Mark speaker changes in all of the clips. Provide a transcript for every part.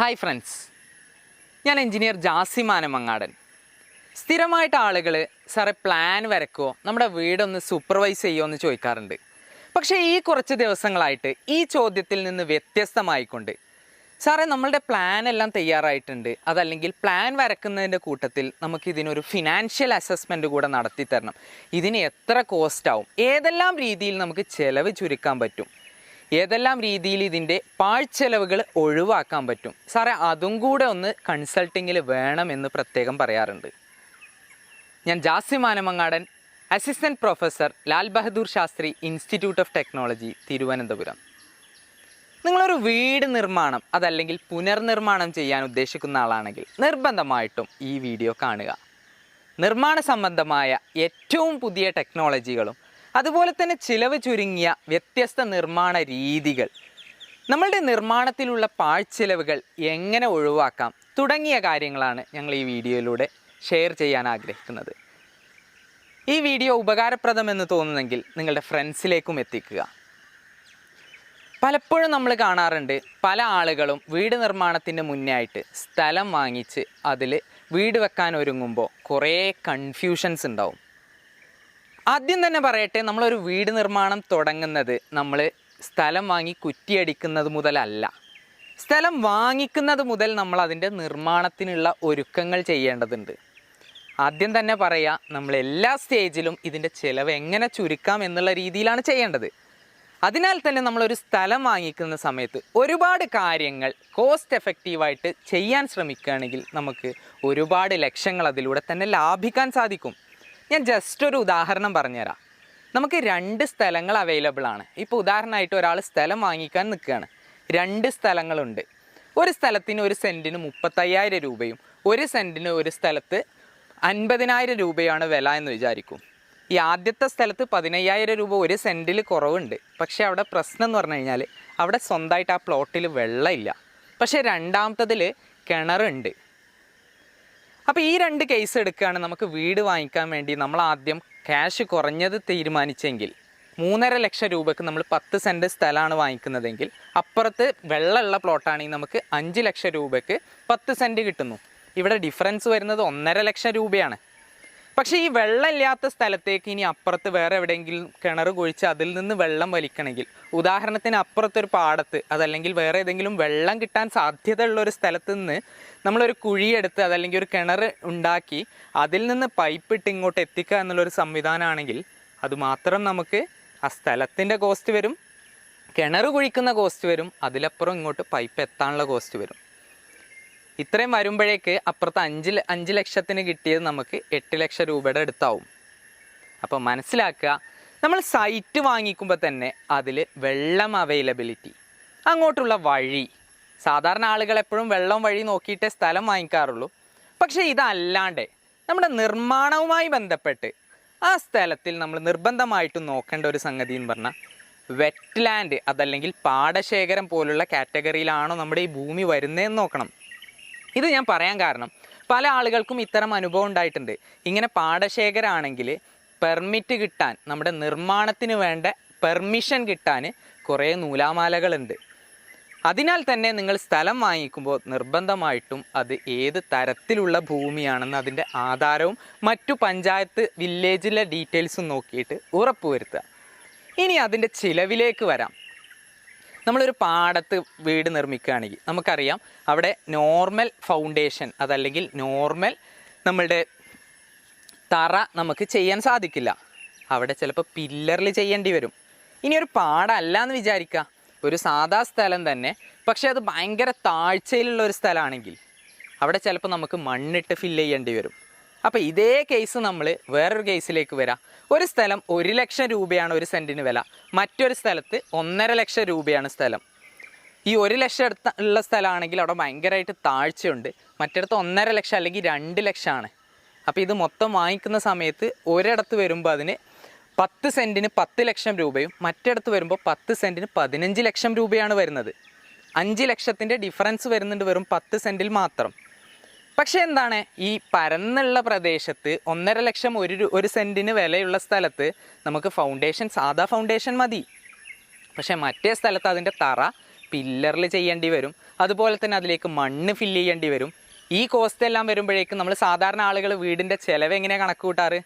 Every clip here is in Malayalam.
Speaker 1: ഹായ് ഫ്രണ്ട്സ് ഞാൻ എൻജിനീയർ ജാസിമാന മങ്ങാടൻ സ്ഥിരമായിട്ട് ആളുകൾ സാറേ പ്ലാൻ വരക്കുമോ നമ്മുടെ വീടൊന്ന് സൂപ്പർവൈസ് ചെയ്യുമോ എന്ന് ചോദിക്കാറുണ്ട്. പക്ഷേ ഈ കുറച്ച് ദിവസങ്ങളായിട്ട് ഈ ചോദ്യത്തിൽ നിന്ന് വ്യത്യസ്തമായിക്കൊണ്ട് സാറേ നമ്മളുടെ പ്ലാൻ എല്ലാം തയ്യാറായിട്ടുണ്ട്. അതല്ലെങ്കിൽ പ്ലാൻ വരക്കുന്നതിന്റെ കൂട്ടത്തിൽ നമുക്ക് ഇതിനൊരു ഫിനാൻഷ്യൽ അസസ്മെന്റ് കൂടെ നടത്തി തരണം ഇതിന് എത്ര കോസ്റ്റ് ആവും? ഏതെല്ലാം രീതിയിൽ നമുക്ക് ചിലവ് ചുരുക്കാൻ പറ്റും? ഏതെല്ലാം രീതിയിൽ ഇതിന്റെ പാഴ്ചെലവുകൾ ഒഴിവാക്കാൻ പറ്റും? സാറേ അതും കൂടെ ഒന്ന് കൺസൾട്ടിങ്ങിൽ വേണമെന്ന് പ്രത്യേകം പറയാറുണ്ട്. ഞാൻ Jasi Manamangadan assistant professor Lal Bahadur Shastri institute of technology Thiruvananthapuram. നിങ്ങളൊരു വീട് നിർമ്മാണം അതല്ലെങ്കിൽ പുനർനിർമ്മാണം ചെയ്യാൻ ഉദ്ദേശിക്കുന്ന ആളാണെങ്കിൽ നിർബന്ധമായിട്ടും ഈ വീഡിയോ കാണുക. നിർമ്മാണ സംബന്ധമായ ഏറ്റവും പുതിയ ടെക്നോളജികളും അതുപോലെ തന്നെ ചിലവ് ചുരുങ്ങിയ വ്യത്യസ്ത നിർമ്മാണ രീതികൾ. നമ്മളുടെ നിർമ്മാണത്തിലുള്ള പാഴ്ചിലവുകൾ എങ്ങനെ ഒഴിവാക്കാം തുടങ്ങിയ കാര്യങ്ങളാണ് ഞങ്ങൾ ഈ വീഡിയോയിലൂടെ ഷെയർ ചെയ്യാൻ ആഗ്രഹിക്കുന്നത്. ഈ വീഡിയോ ഉപകാരപ്രദമെന്ന് തോന്നുന്നെങ്കിൽ നിങ്ങളുടെ ഫ്രണ്ട്സിലേക്കും എത്തിക്കുക. പലപ്പോഴും നമ്മൾ കാണാറുണ്ട് പല ആളുകളും വീട് നിർമ്മാണത്തിന് മുന്നേ ആയിട്ട് സ്ഥലം വാങ്ങിച്ച് അതിൽ വീട് വെക്കാൻ ഒരുങ്ങുമ്പോൾ കുറേ കൺഫ്യൂഷൻസ് ഉണ്ടാവും. ആദ്യം തന്നെ പറയട്ടെ നമ്മളൊരു വീട് നിർമ്മാണം തുടങ്ങുന്നത് നമ്മൾ സ്ഥലം വാങ്ങി കുറ്റിയടിക്കുന്നത് മുതലല്ല. സ്ഥലം വാങ്ങിക്കുന്നത് മുതൽ നമ്മൾ അതിന്റെ നിർമ്മാണത്തിനുള്ള ഒരുക്കങ്ങൾ ചെയ്യേണ്ടതുണ്ട്. ആദ്യം തന്നെ പറയുക നമ്മൾ എല്ലാ സ്റ്റേജിലും ഇതിന്റെ ചിലവ് എങ്ങനെ ചുരുക്കാം എന്നുള്ള രീതിയിലാണ് ചെയ്യേണ്ടത്. അതിനാൽ തന്നെ നമ്മളൊരു സ്ഥലം വാങ്ങിക്കുന്ന സമയത്ത് ഒരുപാട് കാര്യങ്ങൾ കോസ്റ്റ് എഫക്റ്റീവായിട്ട് ചെയ്യാൻ ശ്രമിക്കുകയാണെങ്കിൽ നമുക്ക് ഒരുപാട് ലക്ഷങ്ങൾ അതിലൂടെ തന്നെ ലാഭിക്കാൻ സാധിക്കും. ഞാൻ ജസ്റ്റ് ഒരു ഉദാഹരണം പറഞ്ഞുതരാം. നമുക്ക് രണ്ട് സ്ഥലങ്ങൾ അവൈലബിൾ ആണ്. ഇപ്പോൾ ഉദാഹരണമായിട്ട് ഒരാൾ സ്ഥലം വാങ്ങിക്കാൻ നിൽക്കുകയാണ്. രണ്ട് സ്ഥലങ്ങളുണ്ട്. ഒരു സ്ഥലത്തിന് ഒരു സെന്റിന് മുപ്പത്തയ്യായിരം രൂപയും ഒരു സെന്റിന് ഒരു സ്ഥലത്ത് അൻപതിനായിരം രൂപയാണ് വില എന്ന് വിചാരിക്കും. ഈ ആദ്യത്തെ സ്ഥലത്ത് പതിനയ്യായിരം രൂപ ഒരു സെന്റിൽ കുറവുണ്ട്. പക്ഷേ അവിടെ പ്രശ്നം എന്ന് പറഞ്ഞു കഴിഞ്ഞാൽ അവിടെ സ്വന്തമായിട്ട് ആ പ്ലോട്ടിൽ വെള്ളമില്ല. പക്ഷേ രണ്ടാമത്തതിൽ കിണറുണ്ട്. അപ്പോൾ ഈ രണ്ട് കേസ് എടുക്കുകയാണ് നമുക്ക് വീട് വാങ്ങിക്കാൻ വേണ്ടി നമ്മൾ ആദ്യം ക്യാഷ് കുറഞ്ഞത് തീരുമാനിച്ചെങ്കിൽ മൂന്നര ലക്ഷം രൂപയ്ക്ക് നമ്മൾ പത്ത് സെന്റ് സ്ഥലമാണ് വാങ്ങിക്കുന്നതെങ്കിൽ അപ്പുറത്ത് വെള്ളമുള്ള പ്ലോട്ടാണെങ്കിൽ നമുക്ക് അഞ്ച് ലക്ഷം രൂപയ്ക്ക് പത്ത് സെന്റ് കിട്ടുന്നു. ഇവിടെ ഡിഫറൻസ് വരുന്നത് ഒന്നര ലക്ഷം രൂപയാണ്. പക്ഷേ ഈ വെള്ളമില്ലാത്ത സ്ഥലത്തേക്ക് ഇനി അപ്പുറത്ത് വേറെ എവിടെയെങ്കിലും കിണർ കുഴിച്ച് അതിൽ നിന്ന് വെള്ളം വലിക്കണമെങ്കിൽ ഉദാഹരണത്തിന് അപ്പുറത്തൊരു പാടത്ത് അതല്ലെങ്കിൽ വേറെ ഏതെങ്കിലും വെള്ളം കിട്ടാൻ സാധ്യതയുള്ള ഒരു സ്ഥലത്ത് നിന്ന് നമ്മളൊരു കുഴിയെടുത്ത് അതല്ലെങ്കിൽ ഒരു കിണർ ഉണ്ടാക്കി അതിൽ നിന്ന് പൈപ്പ് ഇട്ട് ഇങ്ങോട്ട് എത്തിക്കുക എന്നുള്ളൊരു സംവിധാനമാണെങ്കിൽ അതുമാത്രം നമുക്ക് ആ സ്ഥലത്തിന്റെ കോസ്റ്റ് വരും കിണർ കുഴിക്കുന്ന കോസ്റ്റ് വരും അതിലപ്പുറം ഇങ്ങോട്ട് പൈപ്പ് എത്താനുള്ള കോസ്റ്റ് വരും. ഇത്രയും വരുമ്പോഴേക്ക് അപ്പുറത്ത് അഞ്ച് അഞ്ച് ലക്ഷത്തിന് കിട്ടിയത് നമുക്ക് എട്ട് ലക്ഷം രൂപയുടെ അടുത്താവും. അപ്പോൾ മനസ്സിലാക്കുക നമ്മൾ സൈറ്റ് വാങ്ങിക്കുമ്പോൾ തന്നെ അതിൽ വെള്ളം അവൈലബിലിറ്റി അങ്ങോട്ടുള്ള വഴി. സാധാരണ ആളുകൾ എപ്പോഴും വെള്ളം വഴി നോക്കിയിട്ടേ സ്ഥലം വാങ്ങിക്കാറുള്ളൂ. പക്ഷേ ഇതല്ലാണ്ട് നമ്മുടെ നിർമ്മാണവുമായി ബന്ധപ്പെട്ട് ആ സ്ഥലത്തിൽ നമ്മൾ നിർബന്ധമായിട്ടും നോക്കേണ്ട ഒരു സംഗതി എന്ന് പറഞ്ഞാൽ വെറ്റ് ലാൻഡ് അതല്ലെങ്കിൽ പാടശേഖരം പോലുള്ള കാറ്റഗറിയിലാണോ നമ്മുടെ ഈ ഭൂമി വരുന്നതെന്ന് നോക്കണം. ഇത് ഞാൻ പറയാൻ കാരണം. പല ആളുകൾക്കും ഇത്തരം അനുഭവം ഉണ്ടായിട്ടുണ്ട്. ഇങ്ങനെ പാടശേഖരമാണെങ്കിൽ പെർമിറ്റ് കിട്ടാൻ നമ്മുടെ നിർമ്മാണത്തിന് വേണ്ട പെർമിഷൻ കിട്ടാൻ കുറേ നൂലാമാലകളുണ്ട്. അതിനാൽ തന്നെ നിങ്ങൾ സ്ഥലം വാങ്ങിക്കുമ്പോൾ നിർബന്ധമായിട്ടും അത് ഏത് തരത്തിലുള്ള ഭൂമിയാണെന്ന് അതിന്റെ ആധാരവും മറ്റു പഞ്ചായത്ത് വില്ലേജിലെ ഡീറ്റെയിൽസും നോക്കിയിട്ട് ഉറപ്പുവരുത്തുക. ഇനി അതിന്റെ ചിലവിലേക്ക് വരാം. നമ്മളൊരു പാടത്ത് വീട് നിർമ്മിക്കുകയാണെങ്കിൽ നമുക്കറിയാം അവിടെ നോർമൽ ഫൗണ്ടേഷൻ അതല്ലെങ്കിൽ നോർമൽ നമ്മളുടെ തറ നമുക്ക് ചെയ്യാൻ സാധിക്കില്ല. അവിടെ ചിലപ്പോൾ പില്ലറിൽ ചെയ്യേണ്ടി വരും. ഇനി ഒരു പാടമല്ല എന്ന് വിചാരിക്കുക. ഒരു സാധാ സ്ഥലം തന്നെ. പക്ഷേ അത് ഭയങ്കര താഴ്ചയിലുള്ള ഒരു സ്ഥലമാണെങ്കിൽ അവിടെ ചിലപ്പോൾ നമുക്ക് മണ്ണിട്ട് ഫില്ല് ചെയ്യേണ്ടി വരും. അപ്പോൾ ഇതേ കേസ് നമ്മൾ വേറൊരു കേസിലേക്ക് വരാം. ഒരു സ്ഥലം ഒരു ലക്ഷം രൂപയാണ് ഒരു സെന്റിന് വില. മറ്റൊരു സ്ഥലത്ത് ഒന്നര ലക്ഷം രൂപയാണ് സ്ഥലം. ഈ ഒരു ലക്ഷം എടുത്ത ഉള്ള സ്ഥലമാണെങ്കിൽ അവിടെ ഭയങ്കരമായിട്ട് താഴ്ചയുണ്ട് മറ്റിടത്ത് ഒന്നര ലക്ഷം അല്ലെങ്കിൽ രണ്ട് ലക്ഷമാണ്. അപ്പോൾ ഇത് മൊത്തം വാങ്ങിക്കുന്ന സമയത്ത് ഒരിടത്ത് വരുമ്പോൾ അതിന് പത്ത് സെന്റിന് പത്ത് ലക്ഷം രൂപയും മറ്റിടത്ത് വരുമ്പോൾ പത്ത് സെന്റിന് പതിനഞ്ച് ലക്ഷം രൂപയാണ് വരുന്നത്. അഞ്ച് ലക്ഷത്തിന്റെ ഡിഫറൻസ് വരുന്നുണ്ട് വെറും പത്ത് സെന്റിൽ മാത്രം. പക്ഷേ എന്താണ് ഈ പരന്നുള്ള പ്രദേശത്ത് ഒന്നര ലക്ഷം ഒരു ഒരു സെന്റിന് വിലയുള്ള സ്ഥലത്ത് നമുക്ക് ഫൗണ്ടേഷൻ സാധാ ഫൗണ്ടേഷൻ മതി. പക്ഷേ മറ്റേ സ്ഥലത്ത് അതിന്റെ തറ പില്ലറിൽ ചെയ്യേണ്ടി വരും. അതുപോലെ തന്നെ അതിലേക്ക് മണ്ണ് ഫില്ല് ചെയ്യേണ്ടി വരും. ഈ കോസ്റ്റ് എല്ലാം വരുമ്പോഴേക്കും നമ്മൾ സാധാരണ ആളുകൾ വീടിന്റെ ചിലവ് എങ്ങനെ കണക്ക് കൂട്ടാറ്?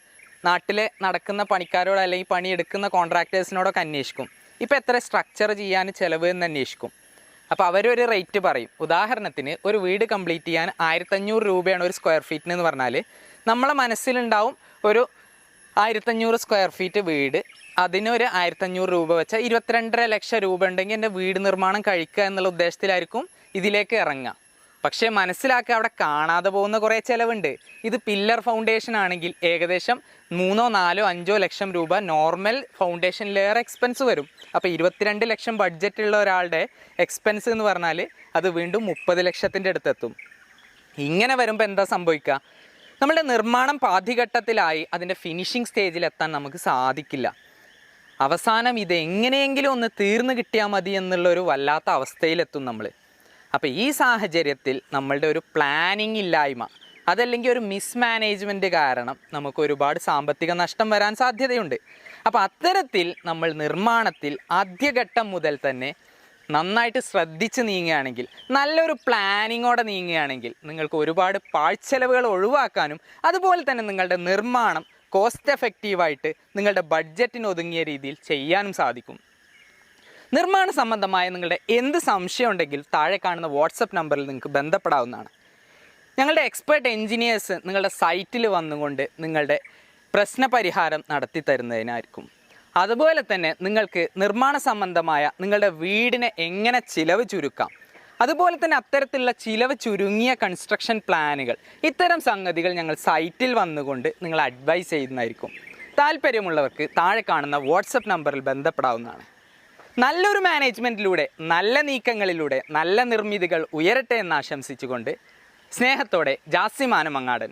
Speaker 1: നാട്ടിൽ നടക്കുന്ന പണിക്കാരോട് അല്ലെങ്കിൽ പണിയെടുക്കുന്ന കോൺട്രാക്ടേഴ്സിനോടൊക്കെ അന്വേഷിക്കും. ഇപ്പോൾ എത്ര സ്ട്രക്ചർ ചെയ്യാൻ ചിലവ് എന്ന് അന്വേഷിക്കും. അപ്പോൾ അവരൊരു റേറ്റ് പറയും. ഉദാഹരണത്തിന് ഒരു വീട് കംപ്ലീറ്റ് ചെയ്യാൻ ആയിരത്തഞ്ഞൂറ് രൂപയാണ് ഒരു സ്ക്വയർ ഫീറ്റിന് എന്ന് പറഞ്ഞാൽ നമ്മളെ മനസ്സിലുണ്ടാവും ഒരു ആയിരത്തഞ്ഞൂറ് സ്ക്വയർ ഫീറ്റ് വീട് അതിനൊരു ആയിരത്തഞ്ഞൂറ് രൂപ വെച്ചാൽ ഇരുപത്തിരണ്ടര ലക്ഷം രൂപ ഉണ്ടെങ്കിൽ എന്റെ വീട് നിർമ്മാണം കഴിക്കുക എന്നുള്ള ഉദ്ദേശത്തിലായിരിക്കും ഇതിലേക്ക് ഇറങ്ങുക. പക്ഷേ മനസ്സിലാക്കുക അവിടെ കാണാതെ പോകുന്ന കുറേ ചിലവുണ്ട്. ഇത് പില്ലർ ഫൗണ്ടേഷൻ ആണെങ്കിൽ ഏകദേശം മൂന്നോ നാലോ അഞ്ചോ ലക്ഷം രൂപ നോർമൽ ഫൗണ്ടേഷൻ ലെയർ എക്സ്പെൻസ് വരും. അപ്പോൾ ഇരുപത്തിരണ്ട് ലക്ഷം ബഡ്ജറ്റ് ഉള്ള ഒരാളുടെ എക്സ്പെൻസ് എന്ന് പറഞ്ഞാൽ അത് വീണ്ടും മുപ്പത് ലക്ഷത്തിന്റെ അടുത്തെത്തും. ഇങ്ങനെ വരുമ്പോൾ എന്താ സംഭവിക്കുക? നമ്മുടെ നിർമ്മാണം പാതിഘട്ടത്തിലായി അതിന്റെ ഫിനിഷിംഗ് സ്റ്റേജിലെത്താൻ നമുക്ക് സാധിക്കില്ല. അവസാനം ഇത് എങ്ങനെയെങ്കിലും ഒന്ന് തീർന്നു കിട്ടിയാൽ മതി എന്നുള്ളൊരു വല്ലാത്ത അവസ്ഥയിലെത്തും നമ്മൾ അപ്പോൾ ഈ സാഹചര്യത്തിൽ നമ്മളുടെ ഒരു പ്ലാനിങ് ഇല്ലായ്മ അതല്ലെങ്കിൽ ഒരു മിസ്മാനേജ്മെന്റ് കാരണം നമുക്ക് ഒരുപാട് സാമ്പത്തിക നഷ്ടം വരാൻ സാധ്യതയുണ്ട്. അപ്പോൾ അത്തരത്തിൽ നമ്മൾ നിർമ്മാണത്തിൽ ആദ്യഘട്ടം മുതൽ തന്നെ നന്നായിട്ട് ശ്രദ്ധിച്ച് നീങ്ങുകയാണെങ്കിൽ നല്ലൊരു പ്ലാനിങ്ങോടെ നീങ്ങുകയാണെങ്കിൽ നിങ്ങൾക്ക് ഒരുപാട് പാഴ്ചെലവുകൾ ഒഴിവാക്കാനും അതുപോലെ തന്നെ നിങ്ങളുടെ നിർമ്മാണം കോസ്റ്റ് എഫക്റ്റീവായിട്ട് നിങ്ങളുടെ ബഡ്ജറ്റിന് ഒതുങ്ങിയ രീതിയിൽ ചെയ്യാനും സാധിക്കും. നിർമ്മാണ സംബന്ധമായ നിങ്ങളുടെ എന്ത് സംശയം ഉണ്ടെങ്കിൽ താഴെ കാണുന്ന വാട്സപ്പ് നമ്പറിൽ നിങ്ങൾക്ക് ബന്ധപ്പെടാവുന്നതാണ്. ഞങ്ങളുടെ എക്സ്പേർട്ട് എൻജിനീയേഴ്സ് നിങ്ങളുടെ സൈറ്റിൽ വന്നുകൊണ്ട് നിങ്ങളുടെ പ്രശ്നപരിഹാരം നടത്തി തരുന്നതിനായിരിക്കും. അതുപോലെ തന്നെ നിങ്ങൾക്ക് നിർമ്മാണ സംബന്ധമായ നിങ്ങളുടെ വീടിനെ എങ്ങനെ ചിലവ് ചുരുക്കാം? അതുപോലെ തന്നെ അത്തരത്തിലുള്ള ചിലവ് ചുരുങ്ങിയ കൺസ്ട്രക്ഷൻ പ്ലാനുകൾ ഇത്തരം സംഗതികൾ ഞങ്ങൾ സൈറ്റിൽ വന്നുകൊണ്ട് നിങ്ങൾ അഡ്വൈസ് ചെയ്യുന്നതായിരിക്കും. താല്പര്യമുള്ളവർക്ക് താഴെ കാണുന്ന വാട്സപ്പ് നമ്പറിൽ ബന്ധപ്പെടാവുന്നതാണ്. നല്ലൊരു മാനേജ്മെന്റിലൂടെ നല്ല നീക്കങ്ങളിലൂടെ നല്ല നിർമ്മിതികൾ ഉയരട്ടെ എന്ന് ആശംസിച്ചുകൊണ്ട് സ്നേഹത്തോടെ ജാസിമാന മങ്ങാടൻ